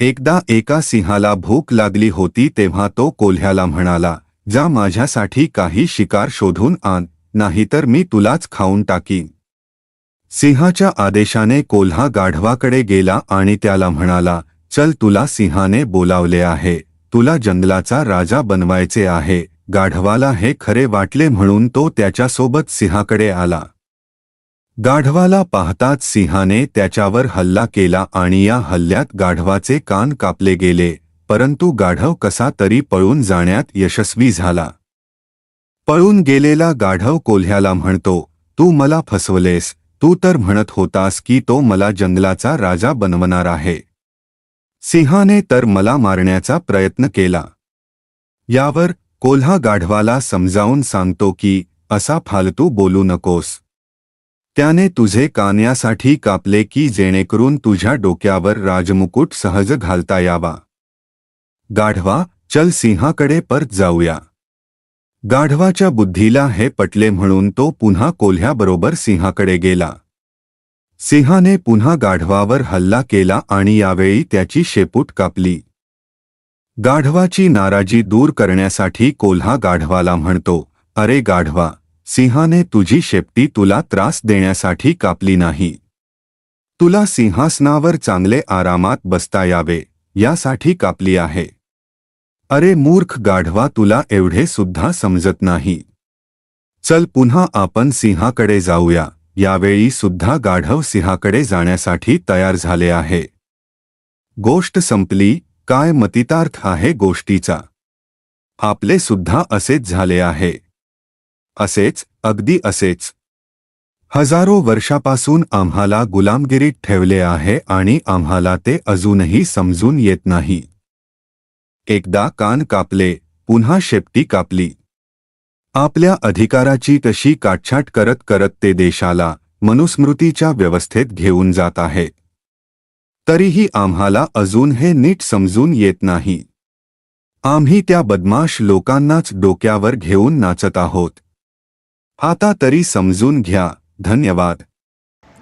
एकदा एका सिंहाला भूक लागली होती तेव्हा तो कोल्ह्याला म्हणाला जा माझ्यासाठी काही शिकार शोधून आण नाहीतर मी तुलाच खाऊन टाकीन. सिंहाच्या आदेशाने कोल्हा गाढवाकडे गेला आणि त्याला म्हणाला चल तुला सिंहाने बोलावले आहे तुला जंगलाचा राजा बनवायचे आहे गाढवाला हे खरे वाटले म्हणून तो त्याच्यासोबत सिंहाकडे आला. गाढवाला पाहताच सिंहाने त्याच्यावर हल्ला केला आणि या हल्ल्यात गाढवाचे कान कापले गेले परंतु गाढव कसा तरी पळून जाण्यात यशस्वी झाला. पळून गेलेला गाढव कोल्ह्याला म्हणतो तू मला फसवलेस तू तर म्हणत होतास की तो मला जंगलाचा राजा बनवणार आहे. सिंहाने तर मला मारण्याचा प्रयत्न केला. यावर कोल्हा गाढवाला समजावून सांगतो की असा फालतू बोलू नकोस. त्याने तुझे कान्यासाठी कापले की जेणेकरून तुझ्या डोक्यावर राजमुकुट सहज घालता यावा. गाढवा चल सिंहाकडे परत जाऊया. गाढवाच्या बुद्धीला हे पटले म्हणून तो पुन्हा कोल्ह्याबरोबर सिंहाकडे गेला. सिंहाने पुन्हा गाढवावर हल्ला केला आणि यावेळी त्याची शेपूट कापली. गाढवाची नाराजी दूर करण्यासाठी कोल्हा गाढवाला म्हणतो अरे गाढवा सिंहाने तुझी शेपटी तुला त्रास देण्यासाठी कापली नाही. तुला सिंहासनावर चांगले आरामात बसता यावे यासाठी कापली आहे. अरे मूर्ख गाढवा तुला एवढे सुद्धा समजत नाही. चल पुन्हा आपण सिंहाकडे जाऊया यावेळी सुद्धा गाढव सिंहाकडे जाण्यासाठी तयार झाले आहे. गोष्ट संपली काय मतितार्थ आहे गोष्टीचा? आपले सुद्धा असेच झाले आहे. असेच अगदी असेच. हजारो वर्षापासून आम्हाला गुलामगिरीत ठेवले आहे आणि आम्हाला ते अजूनही समजून येत नाही. एकदा कान कापले पुन्हा शेपटी कापली. आपल्या अधिकाराची तशी काटछाट करत करत ते देशाला मनुस्मृतीच्या व्यवस्थेत घेऊन जात आहेत तरीही आम्हाला अजून हे नीट समजून येत नाही. आम्ही त्या बदमाश लोकांनाच डोक्यावर घेऊन नाचत आहोत. आता तरी समजून घ्या. धन्यवाद.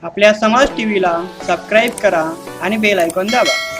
आपल्या समाज टीव्हीला सबस्क्राईब करा आणि बेल आयकॉन दाबा.